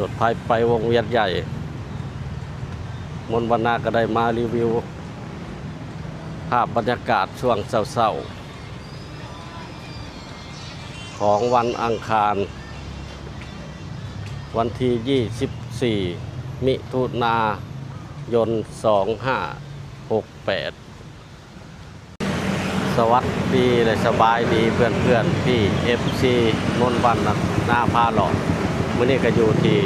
รถไฟไปวงเวียนใหญ่ มนวันนาก็ได้มารีวิว ภาพบรรยากาศช่วงเศร้าๆ ของวันอังคาร วันที่ 24 มิถุนายน 2568สวัสดีและสบายดีเพื่อนๆที่ FC มนวันหน้าพาหลอก มื่อนี้ก็อยู่ที่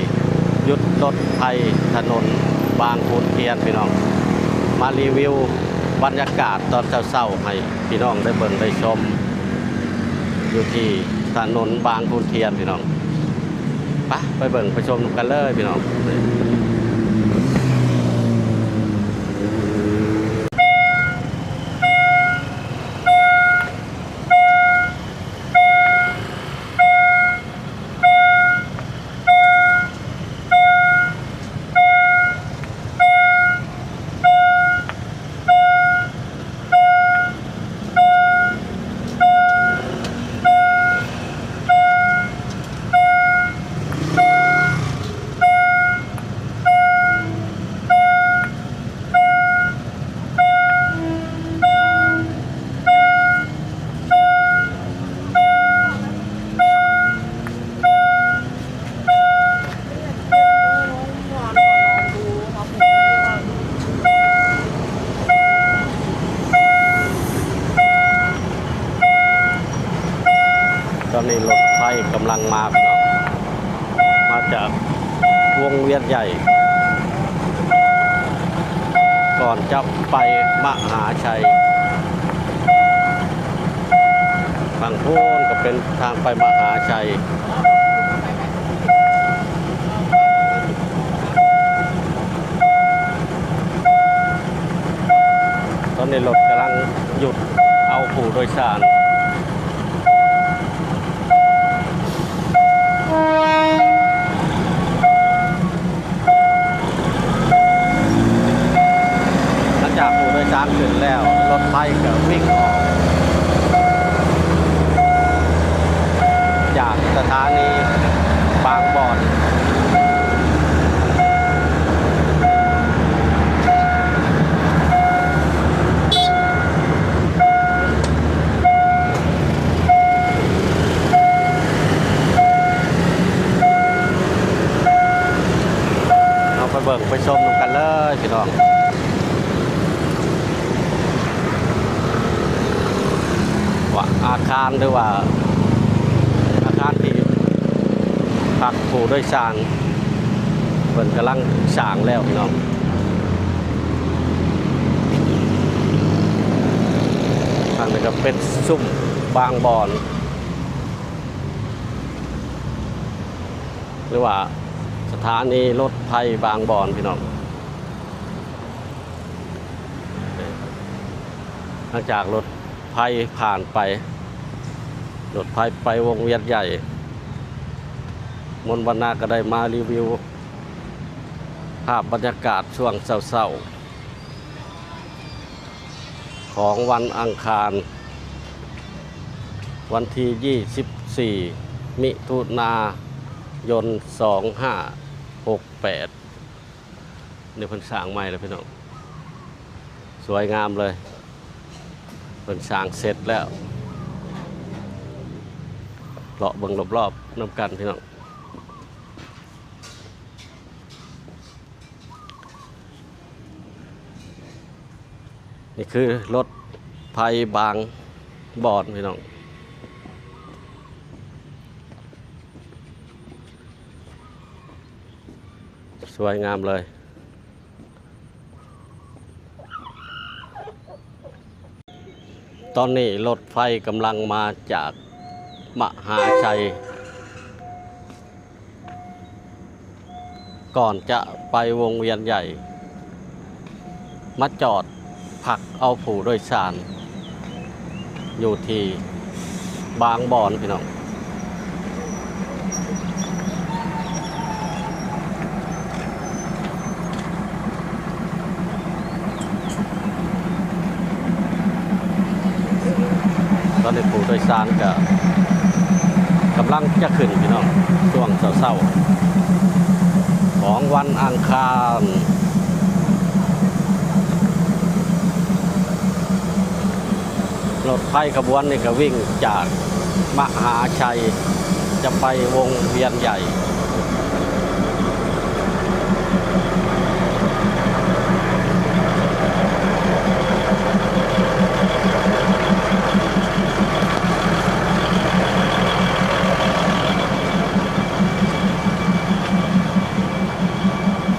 ยุดรถไทยถนนบางพูนเทียนพี่น้อง มารีวิวบรรยากาศตอนเช้าๆให้พี่น้องได้เบิ่งได้ชม อยู่ที่ถนนบางพูนเทียนพี่น้องไปไปเบิ่งไปชมกันเลยพี่น้อง ตอนนี้รถไฟกำลังมาพี่น้อง มาจาก วงเวียนใหญ่ ก่อนจะไปมหาชัยบางโพ้นก็เป็นทางไปมหาชัยตอนนี้รถกำลังหยุดเอาผู้โดยสาร หลังจาก ผู้โดยสารขึ้นแล้ว รถไฟก็วิ่งออก จากสถานีบางบอนเราไปเบิ่งไปชมกันเลยพี่น้อง ว่า อาคารหรือว่า อาคารที่พักผู้โดยสารเพิ่นกำลังสร้างแล้วพี่น้องทางนี้ก็เป็นซุ้มบางบอน หรือว่าสถานีรถไฟบางบอนพี่น้องหลังจากรถไฟผ่านไป รถไฟไปวงเวียนใหญ่ มนวันนาก็ได้มารีวิว ภาพบรรยากาศช่วงเศร้าๆ ของวันอังคาร วันที่ 24 มิถุนายน 2568นี่เพิ่นสร้างใหม่แล้วพี่น้องสวยงามเลยเป็นสร้างเสร็จแล้ว เลาะเบิ่งรอบๆน้ำกันพี่น้องนี่คือรถไฟบางบอนพี่น้องสวยงามเลย ตอนนี้รถไฟกำลังมาจาก มหาชัย ก่อนจะไปวงเวียนใหญ่ มาจอดพักเอาผู้โดยสาร อยู่ที่บางบอนพี่น้องตอนนี้ผู้โดยสารก็กำ ลังจะขึ้นพี่น้องช่วงเศร้าๆของวันอังคารรถไฟขบวนนี่ก็วิ่งจากมหาชัยจะไปวงเวียนใหญ่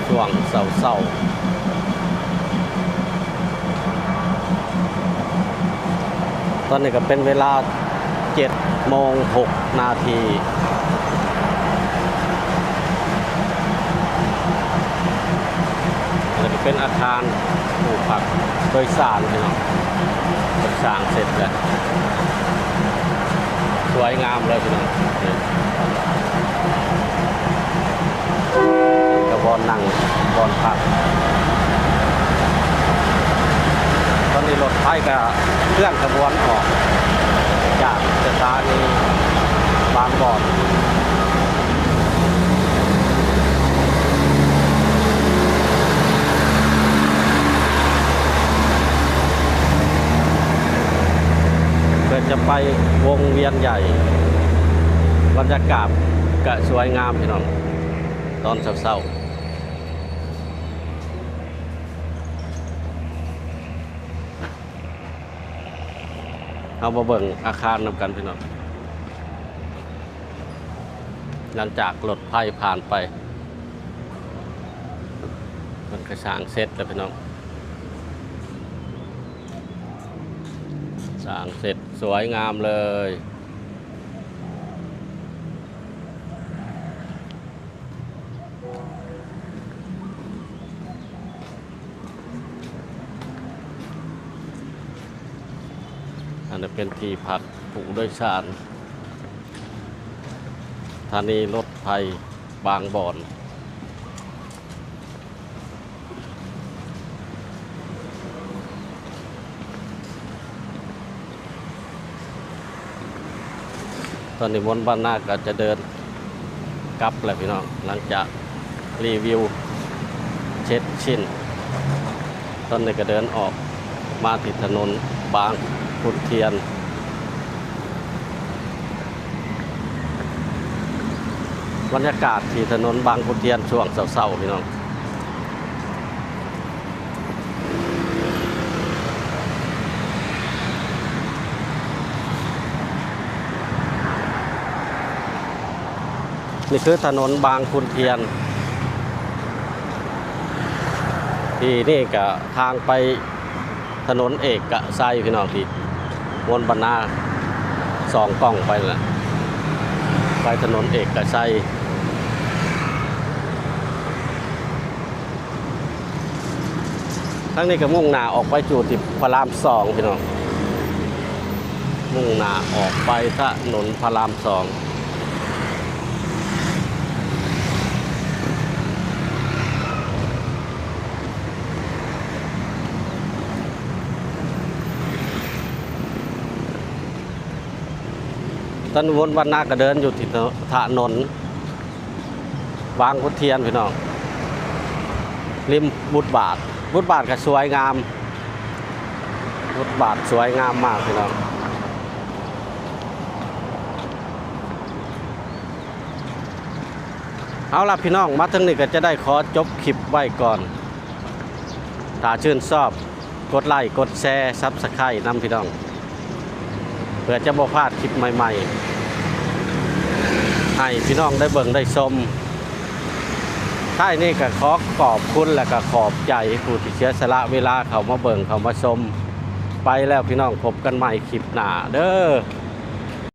ช่วงเศร้าๆ ต อนนี้ก็เป็นเวลา7โมง6นาทีแล้วก็เป็นอาคารปลูกผักโดยสารพี่น้องเป็นสร้างเสร็จแล้ว สวยงามเลยพี่น้องนี่กระบอนนั่งบอนผัก ตอ นนี้รถไฟก็เคลื่อนขบวนออกจากสถานีบางบ่อนเพื่อจะไปวงเวียนใหญ่บรรยากาศก็สวยงามพี่น้องตอนเศร้าๆ เอามาเบิ่งอาคารนำกันพี่น้องหลังจากรถไฟผ่านไป มันกระสร้างเสร็จแล้วพี่น้องสร้างเสร็จสวยงามเลย อันนี้เป็นที่พักผู้โดยสารสถานีรถไฟบางบอนตอนนี้มนบ้านนาก็จะเดินกลับแล้วพี่น้อง หลังจากรีวิวเช็ดชิ้น ตอนนี้ก็เดินออกมาติดถนนบาง ขุนเทียน บรรยากาศที่ถนนบางขุนเทียนช่วงเศร้าๆพี่น้องนี่คือถนนบางขุนเทียน ที่นี่ก็ทางไปถนนเอกกะไซพี่น้องที่ วนบรรณาสองกล้องไปนั่นแหละไปถนนเอกกะไซทั้งนี้ก็มุ่งหน้าออกไปจูที่พระรามสองพี่น้องมุ่งหน้าออกไปถนนพระรามสอง ตอนวนวันนาก็เดินอยู่ที่ถนนวางพุทเทียนพี่น้องริมบุตรบาท บุตรบาทก็สวยงาม บุตรบาทสวยงามมากพี่น้องเอาล่ะพี่น้องมาถึงนี่ก็จะได้ขอจบคลิปไว้ก่อนถ้าชื่นชอบ กดไลค์กดแชร์ซับสไครต์นำพี่น้อง เพื่อจะบ่พลาดคลิปใหม่ๆ ให้พี่น้องได้เบิ่งได้ชมท้ายนี้ก็ขอขอบคุณและก็ขอบใจผู้ที่เสียสละเวลาเขามาเบิ่งเขามาชม ไปแล้วพี่น้องพบกันใหม่คลิปหน้าเด้อ